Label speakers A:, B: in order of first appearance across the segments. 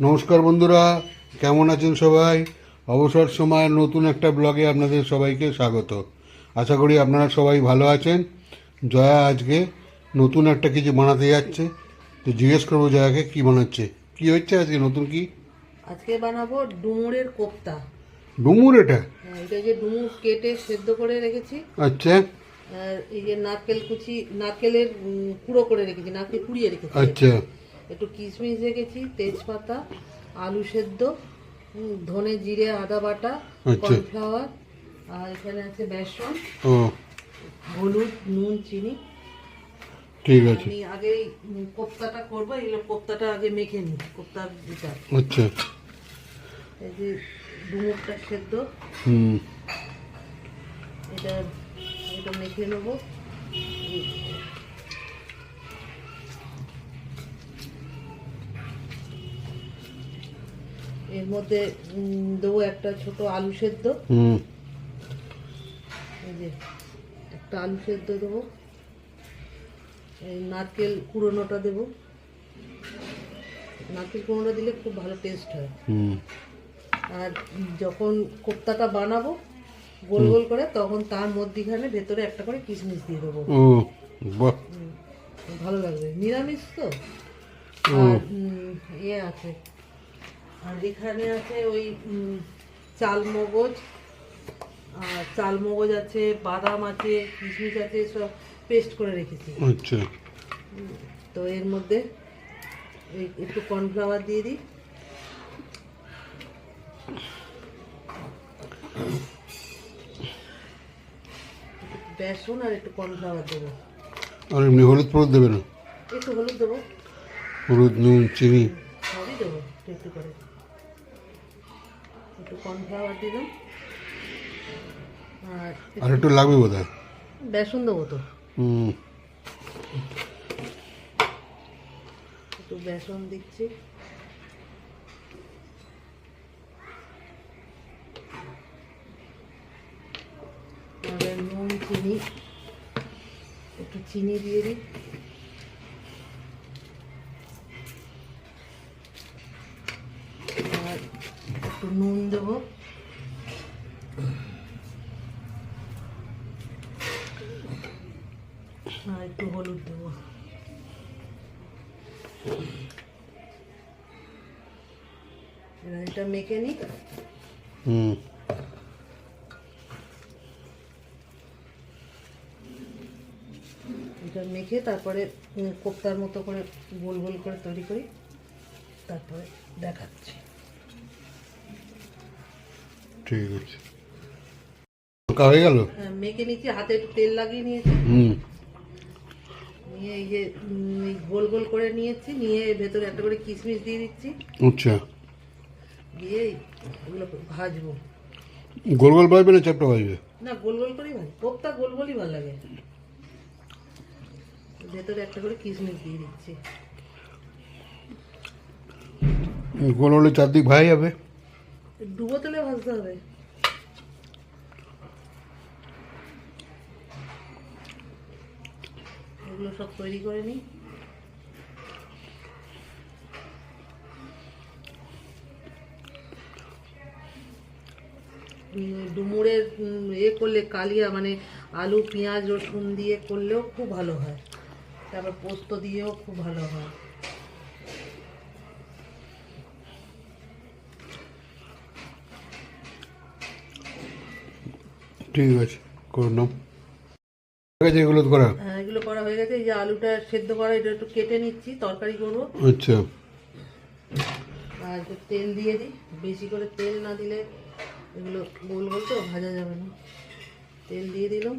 A: নমস্কার বন্ধুরা কেমন আছেন সবাই? অবসর সময় নতুন একটা ব্লগে আপনাদের সবাইকে স্বাগত। আশা করি আপনারা সবাই ভালো আছেন। জয়া আজকে নতুন একটা কিছু বানাতে যাচ্ছে। তো জিজ্ঞেস করব জয়াকে কি বানাচ্ছে? কি হচ্ছে আজকে? নতুন কি?
B: আজকে বানাবো ডুমুরের কোপ্তা।
A: ডুমুর এটা?
B: হ্যাঁ, এটা যে ডুমুর কেটে সেদ্ধ করে রেখেছি।
A: আচ্ছা।
B: আর এই যে নারকেল কুচি নারকেলের কুড়ো করে রেখেছি নারকেল কুড়িয়ে রেখেছি।
A: আচ্ছা।
B: একটু কিশমিশ রেখেছি তেজপাতা আলু সেদ্ধ ধনে জিরে আদা বাটা
A: আচ্ছা।
B: কর্নফ্লাওয়ার আর এখানে আছে বেসন হলুদ নুন চিনি।
A: ঠিক আছে।
B: আমি আগে কোপ্তাটা করব এগুলো কোপ্তাটা আগে মেখে নিই কোপ্তার এটা
A: আচ্ছা।
B: এই যে ডুমুরটা সেদ্ধ।
A: হুম।
B: এটা এটা মেখে নেব। এর মধ্যে দেবো একটা ছোট আলু সেদ্ধ। এই যে একটা আলু সেদ্ধ দেবো। এই নারকেল কুড়োনোটা দেবো। নারকেল কুড়োনো দিলে খুব ভালো টেস্ট হয়।
A: হুম।
B: আর যখন কোপ্তাটা বানাবো গোল গোল করে তখন তার মধ্যিখানে ভেতরে একটা করে কিশমিশ দিয়ে দেবো। ভালো লাগবে। নিরামিষ তো? আর ইয়ে আছে। আর এখানে আছে ওই চাল মগজ আর চাল মগজ আছে বাদাম আছে কিশমিশ আছে সব পেস্ট করে রেখেছি।
A: আচ্ছা।
B: তো এর মধ্যে একটু কর্নফ্লাওয়ার দিয়ে দিই। বেসন আর একটু কর্নফ্লাওয়ার দেবো।
A: আর এমনি হলুদ ফলুদ দেবে না?
B: একটু হলুদ দেবো।
A: হলুদ নুন চিনি?
B: সবই দেবো একটু করে। একটু কর্নফ্লাওয়ার দিলাম। আর
A: আর একটু লাগবে বোধ হয়
B: বেসন দেবো তো।
A: হুম।
B: একটু বেসন দিচ্ছি। আর নুন চিনি একটু চিনি দিয়ে দিই। আর একটু নুন দেবো। আর একটু হলুদ দেবো। এটা মেখে
A: হুম।
B: এটা মেখে তারপরে কোপ্তার মতো করে গোল গোল করে তৈরি করি। তারপরে দেখাচ্ছি।
A: ঠিক আছে। হালকা হয়ে গেল?
B: হ্যাঁ, মেখে নিচ্ছি হাতে একটু তেল লাগিয়ে নিয়েছি।
A: হুম।
B: নিয়ে এই যে গোল গোল করে নিয়েছি নিয়ে ভেতরে একটা করে কিশমিশ দিয়ে দিচ্ছি।
A: আচ্ছা।
B: দিয়ে এগুলো ভাজবো।
A: গোল গোল বাজবে না চ্যাপটা বাজবে
B: না গোল গোল করেই ভাজ কোপ্তা গোল গোলই ভালো লাগে। ভেতরে একটা করে কিশমিশ দিয়ে দিচ্ছি।
A: গোল হলে চারদিক ভাই যাবে।
B: ডুবো তেলে ভাজতে হবে। এগুলো সব তৈরি করে নিই। ডুমুরের এ করলে কালিয়া মানে আলু, পেঁয়াজ, রসুন দিয়ে করলেও খুব ভালো হয়। তারপর পোস্ত দিয়েও খুব ভালো হয়।
A: ঠিক আছে করে নাও। এগুলো করা।
B: হ্যাঁ, এগুলো করা হয়ে গেছে। এই যে আলুটা সেদ্ধ করা এটা একটু কেটে নিচ্ছি তরকারি করব।
A: আচ্ছা।
B: আর একটু তেল দিয়ে দিই। বেশি করে তেল না দিলে এগুলো গোল গোল তো ভাজা যাবে না। তেল দিয়ে দিলাম।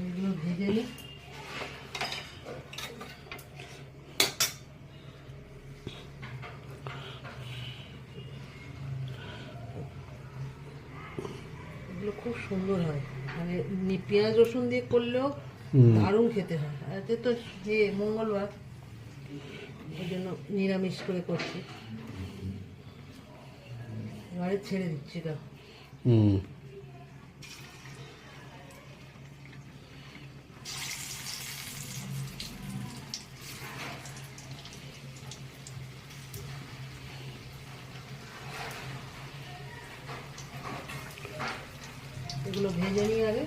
B: এগুলো ভেজে নিই। পেঁয়াজ রসুন দিয়ে করলেও দারুণ খেতে হয়। এতে তো যে মঙ্গলবার ওই জন্য নিরামিষ করে করছি। এবারে ছেড়ে দিচ্ছি
A: তা
B: এগুলো ভেজে নিয়ে আগে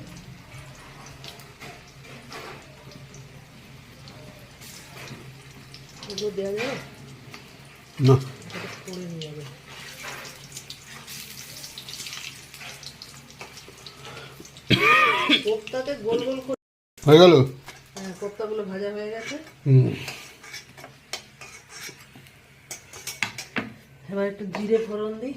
B: দেওয়া যাবে
A: না।
B: করে নিয়ে যাবে কোপ্তাতে গোল গোল করে
A: হয়ে গেল?
B: হ্যাঁ কোপ্তাগুলো ভাজা হয়ে গেছে।
A: হুম।
B: এবার একটু জিরে ফোড়ন দিই।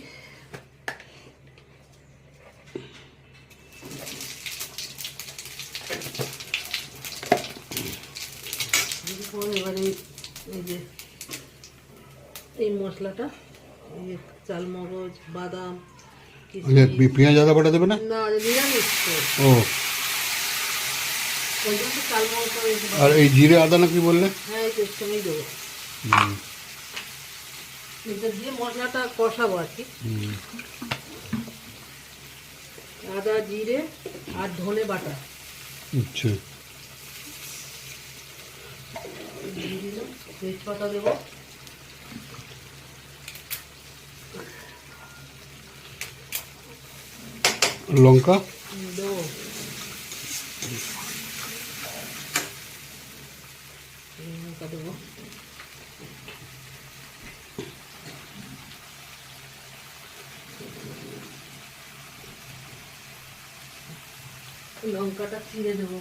B: জিরে এবারে এই যে এই মশলাটা এই যে চালমগজ বাদাম
A: পেঁয়াজ আদা বাটা দেবে না?
B: না নিরামিষ
A: ও। আর এই জিরে আদা না কি বললে?
B: হ্যাঁ এই পেস্ট দেবো।
A: হুম।
B: এটা দিয়ে মশলাটা কষাবো আর কি। আদা জিরে আর ধনে বাটা।
A: আচ্ছা
B: দিয়ে দিলাম তেজপাতা দেবো।
A: লঙ্কা?
B: দেবো। লঙ্কা দেবো। লঙ্কাটা চিড়ে দেবো।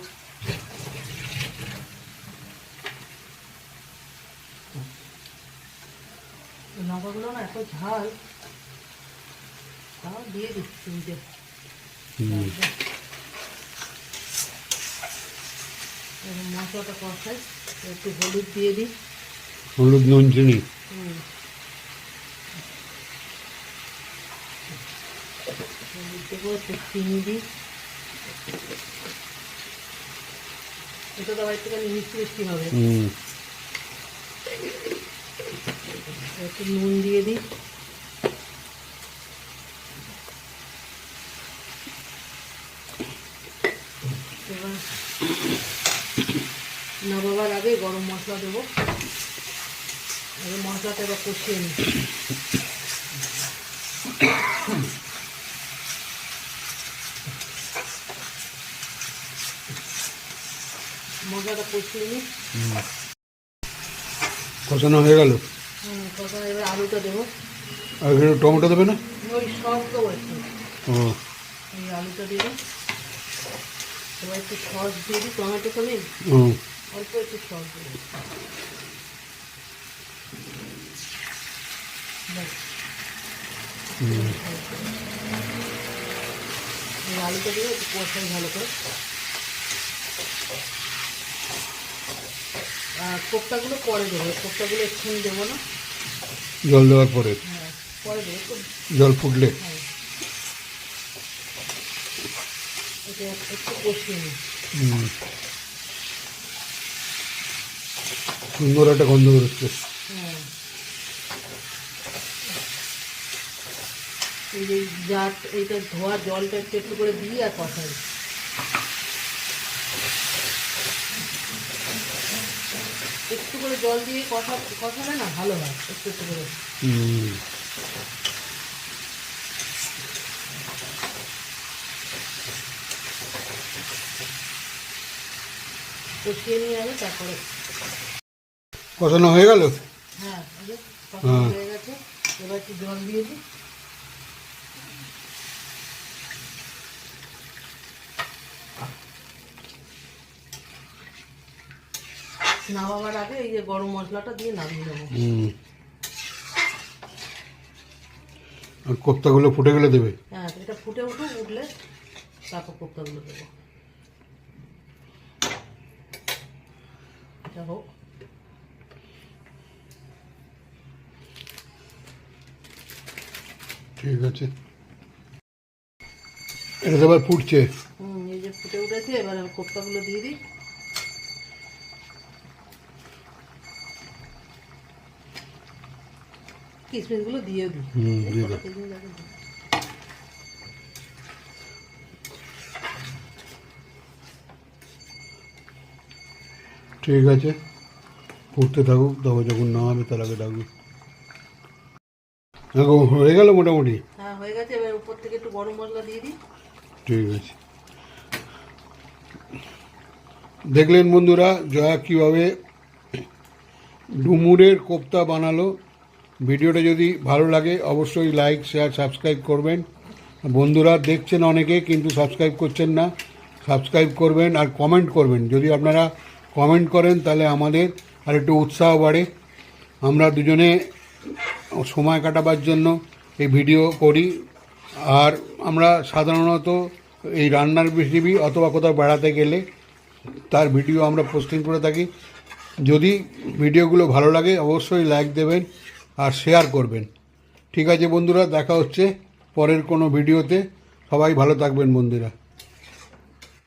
B: লঙ্কাগুলো না এত ঝাল। তাও দিয়ে দিচ্ছি যে।
A: হুম।
B: এবার মশলাটা কষাই একটু হলুদ দিয়ে দিই।
A: হলুদ নুন চিনি।
B: হলুদ দেবো একটু চিনি দিই। এটা তো আবার একটুখানি মিষ্টি মিষ্টি হবে। একটু নুন দিয়ে দিই। এবার নামাবার আগে গরম মশলা দেবো। মশলাটা এবার কষিয়ে নিই। মশলাটা কষিয়ে নিই।
A: কষানো হয়ে গেল?
B: তখন এবার আলুটা দেবো।
A: আর টমেটো দেবে না?
B: ওই সস দেবো একটু।
A: ও।
B: এই আলুটা এবার একটু সস দিয়ে দিই টমেটো তো নেই।
A: ও।
B: অল্প একটু সস এই আলুটা দিয়ে একটু কষাই ভালো করে। আর কোপ্তাগুলো পরে দেবো। কোপ্তাগুলো এক্ষুনি দেবো না।
A: জল দেওয়ার পরে। জল ফুটলে। সুন্দর একটা গন্ধ বেরোচ্ছে।
B: এই যে জাত, এইটা ধোয়া জলটা একটু একটু করে দিই আর কষাই একটু করে জল দিয়ে কষা কষালে না ভালো হয় একটু একটু করে। কষিয়ে নিয়ে আগে তারপরে।
A: কষানো হয়ে গেল?
B: হ্যাঁ
A: হ্যাঁ।
B: হয়ে গেছে এবার একটু জল দিয়ে দিই। নামাবার আগে এই যে গরম মশলাটা দিয়ে নামিয়ে নেব।
A: আর কোপ্তাগুলো ফুটে গেলে দেবে?
B: হ্যাঁ এটা ফুটে উঠুক উঠলে তারপর কোপ্তাগুলো দেবো। এটা হোক।
A: ঠিক আছে। এটা তো আবার ফুটছে।
B: হুম এই যে ফুটে উঠেছে এবার আমি কোপ্তাগুলো দিয়ে দিই। কিশমিশগুলো দিই।
A: হুম, দিয়ে দাও। ঠিক আছে। ফুটতে থাকুক তবে যখন না হবে তার আগে ডাকবে। দেখো হয়ে গেল মোটামুটি?
B: হ্যাঁ হয়ে গেছে। এবার উপর থেকে একটু গরম মশলা দিয়ে দিই।
A: ঠিক আছে। দেখলেন বন্ধুরা জয়া কীভাবে ডুমুরের কোপ্তা বানালো। ভিডিওটা যদি ভালো লাগে, অবশ্যই লাইক শেয়ার সাবস্ক্রাইব করবেন। বন্ধুরা, দেখছেন অনেকে, কিন্তু সাবস্ক্রাইব করছেন না। সাবস্ক্রাইব করবেন আর কমেন্ট করবেন। যদি আপনারা কমেন্ট করেন, তাহলে আমাদের আর একটু উৎসাহ বাড়ে। আমরা দুজনে সময় কাটাবার জন্য এই ভিডিও করি। আর আমরা সাধারণত এই রান্নার রেসিপি অথবা কোথাও বেড়াতে গেলে তার ভিডিও আমরা পোস্টিং করে থাকি। যদি ভিডিওগুলো ভালো লাগে, অবশ্যই লাইক দেবেন। আর শেয়ার করবেন। ঠিক আছে বন্ধুরা, দেখা হচ্ছে পরের কোনো ভিডিওতে সবাই ভালো থাকবেন বন্ধুরা।